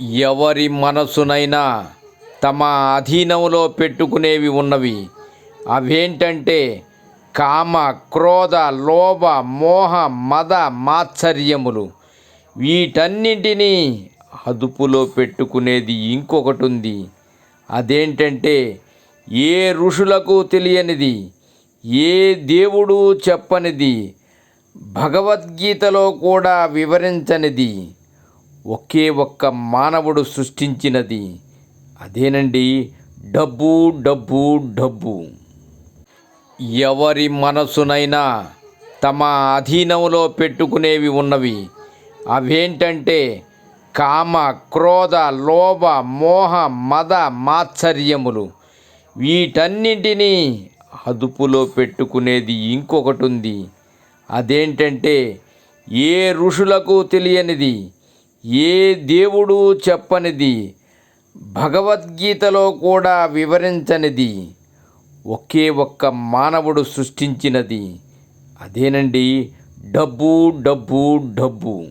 ఎవరి మనసునైనా తమ అధీనంలో పెట్టుకునేవి ఉన్నవి. అవేంటంటే కామ క్రోధ లోభ మోహ మద మాత్సర్యములు. వీటన్నింటినీ అదుపులో పెట్టుకునేది ఇంకొకటి ఉంది అదేంటంటే ఏ ఋషులకు తెలియనిది ఏ దేవుడు చెప్పనిది భగవద్గీతలో కూడా వివరించనిది. ఒకే ఒక్క మానవుడు సృష్టించినది. అదేనండి డబ్బు డబ్బు డబ్బు. ఎవరి మనసునైనా తమ అధీనంలో పెట్టుకునేవి ఉన్నవి. అవేంటంటే కామ క్రోధ లోభ మోహ మద మాత్సర్యములు. వీటన్నింటినీ అదుపులో పెట్టుకునేది ఇంకొకటి ఉంది అదేంటంటే ఏ ఋషులకు తెలియనిది? ఏ దేవుడు చెప్పనిది? భగవద్గీతలో కూడా వివరించనిది. ఒకే ఒక్క మానవుడు సృష్టించినది. అదేనండి డబ్బు డబ్బు డబ్బు.